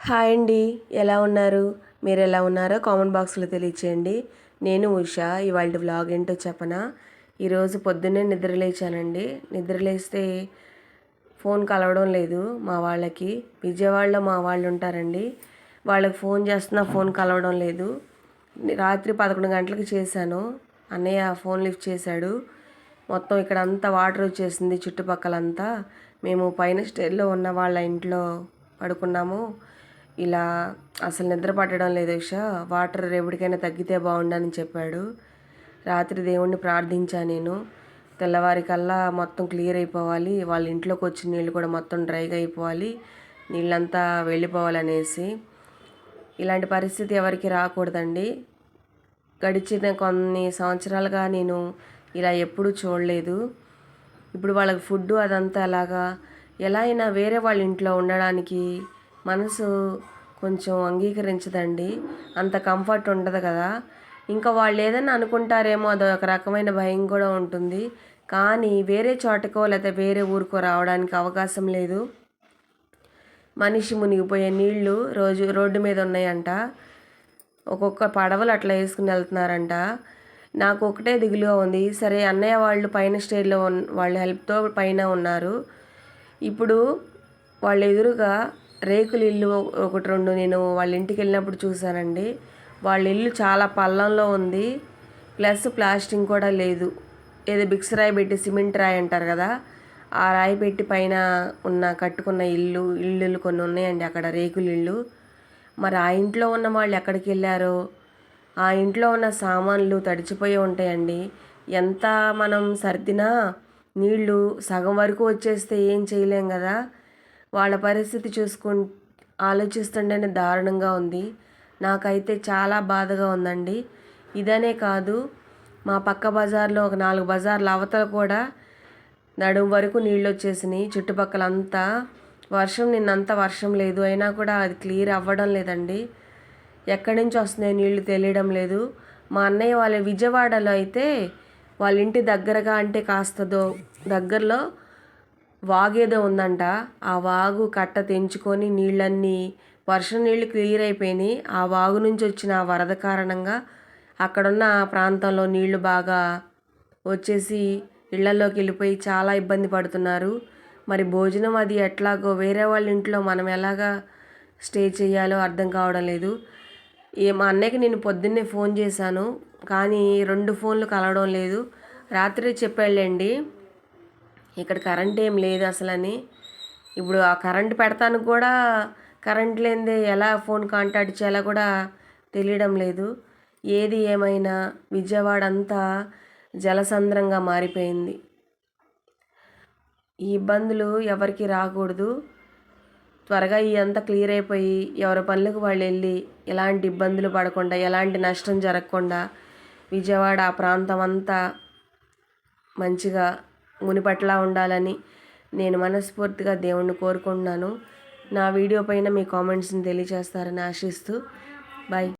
Hi అండి. ఎలా ఉన్నారు? మీరు ఎలా ఉన్నారో కామెంట్ బాక్స్లో తెలియచేయండి. నేను ఉషా. ఇవాళ వ్లాగ్ ఏంటో చెప్పనా? ఈరోజు పొద్దున్నే నిద్రలేచానండి నిద్రలేస్తే ఫోన్ కలవడం లేదు మా వాళ్ళకి. విజయవాడలో మా వాళ్ళు ఉంటారండి. వాళ్ళకి ఫోన్ చేస్తున్నా ఫోన్ కలవడం లేదు. రాత్రి పదకొండు గంటలకు చేశాను. అన్నయ్య ఫోన్ లిఫ్ట్ చేశాడు. మొత్తం ఇక్కడ అంతా వాటర్ వచ్చేసింది చుట్టుపక్కలంతా. మేము పైన స్టేర్లో ఉన్న వాళ్ళ ఇంట్లో పడుకున్నాము. ఇలా అసలు నిద్ర పట్టడం లేదు ఇష వాటర్ ఎవరికైనా తగ్గితే బాగుండని చెప్పాడు. రాత్రి దేవుణ్ణి ప్రార్థించా నేను. తెల్లవారికల్లా మొత్తం క్లియర్ అయిపోవాలి. వాళ్ళ ఇంట్లోకి వచ్చిన నీళ్ళు కూడా మొత్తం డ్రైగా అయిపోవాలి. నీళ్ళంతా వెళ్ళిపోవాలనేసి. ఇలాంటి పరిస్థితి ఎవరికి రాకూడదండి. గడిచిన కొన్ని సంవత్సరాలుగా నేను ఇలా ఎప్పుడూ చూడలేదు. ఇప్పుడు వాళ్ళకి ఫుడ్ అదంతా ఎలాగా? ఎలా అయినా వేరే వాళ్ళ ఇంట్లో ఉండడానికి మనసు కొంచెం అంగీకరించదండి. అంత కంఫర్ట్ ఉండదు కదా. ఇంకా వాళ్ళు ఏదైనా అనుకుంటారేమో అది ఒక రకమైన భయం కూడా ఉంటుంది. కానీ వేరే చోటకో లేదా వేరే ఊరికో రావడానికి అవకాశం లేదు. మనిషి మునిగిపోయే నీళ్ళు రోజు రోడ్డు మీద ఉన్నాయంట. ఒక్కొక్క పడవలు అట్లా వేసుకుని వెళ్తున్నారంట. నాకు ఒకటే దిగులుగా ఉంది. సరే అన్నయ్య వాళ్ళు పైన స్టేజ్లో వాళ్ళ హెల్ప్తో పైన ఉన్నారు. ఇప్పుడు వాళ్ళ ఎదురుగా రేకుల ఇల్లు ఒకటి రెండు నేను వాళ్ళ ఇంటికి వెళ్ళినప్పుడు చూశానండి. వాళ్ళ ఇల్లు చాలా పల్లంలో ఉంది. ప్లస్ ప్లాస్టింగ్ కూడా లేదు. ఏదో బిక్స్ రాయి పెట్టి సిమెంట్ రాయి అంటారు కదా ఆ రాయి పెట్టి పైన ఉన్న కట్టుకున్న ఇల్లు ఇల్లులు కొన్ని ఉన్నాయండి అక్కడ రేకుల ఇల్లు. మరి ఆ ఇంట్లో ఉన్న వాళ్ళు ఎక్కడికి వెళ్ళారో ఆ ఇంట్లో ఉన్న సామాన్లు తడిచిపోయి ఉంటాయండి. ఎంత మనం సర్దినా నీళ్ళు సగం వరకు వచ్చేస్తే ఏం చేయలేం కదా. వాళ్ళ పరిస్థితి చూసుకు ఆలోచిస్తుంటేనే దారుణంగా ఉంది. నాకైతే చాలా బాధగా ఉందండి. ఇదనే కాదు మా పక్క బజార్లో ఒక నాలుగు బజార్ల అవతల కూడా నడుము వరకు నీళ్ళు వచ్చేసినాయి చుట్టుపక్కల అంతా వర్షం నిన్నంత వర్షం లేదు. అయినా కూడా అది క్లియర్ అవ్వడం లేదండి. ఎక్కడి నుంచి వస్తున్నాయి నీళ్ళు తెలియడం లేదు. మా అన్నయ్య వాళ్ళ విజయవాడలో అయితే వాళ్ళ ఇంటి దగ్గరగా అంటే కాస్తదో దగ్గరలో వాగేదో ఉందంట. ఆ వాగు కట్ట తెంచుకొని నీళ్ళన్నీ వర్షం నీళ్ళు క్లియర్ అయిపోయినాయి. ఆ వాగు నుంచి వచ్చిన వరద కారణంగా అక్కడున్న ప్రాంతంలో నీళ్ళు బాగా వచ్చేసి ఇళ్ళలోకి వెళ్ళిపోయి చాలా ఇబ్బంది పడుతున్నారు. మరి భోజనం అది ఎట్లాగో వేరే వాళ్ళ ఇంట్లో మనం ఎలాగా స్టే చేయాలో అర్థం కావడం లేదు. ఏ మా అన్నయ్యకి నేను పొద్దున్నే ఫోన్ చేశాను కానీ రెండు ఫోన్లు కలవడం లేదు. రాత్రి చెప్పాళ్ళండి ఇక్కడ కరెంట్ ఏం లేదు అసలని. ఇప్పుడు ఆ కరెంట్ పెడతాను కూడా కరెంట్ లేనిదే ఎలా ఫోన్ కాంటాక్ట్ చేయాలో కూడా తెలియడం లేదు. ఏది ఏమైనా విజయవాడ అంతా జలసంద్రంగా మారిపోయింది. ఈ ఇబ్బందులు ఎవరికి రాకూడదు. త్వరగా ఈ అంతా క్లియర్ అయిపోయి ఎవరి పనులకు వాళ్ళు వెళ్ళి ఎలాంటి ఇబ్బందులు పడకుండా ఎలాంటి నష్టం జరగకుండా విజయవాడ ఆ ప్రాంతం అంతా మంచిగా మునిపట్లా ఉండాలని నేను మనస్ఫూర్తిగా దేవుణ్ణి కోరుకుంటున్నాను. నా వీడియో పైన మీ కామెంట్స్ని తెలియజేస్తారని ఆశిస్తూ. బాయ్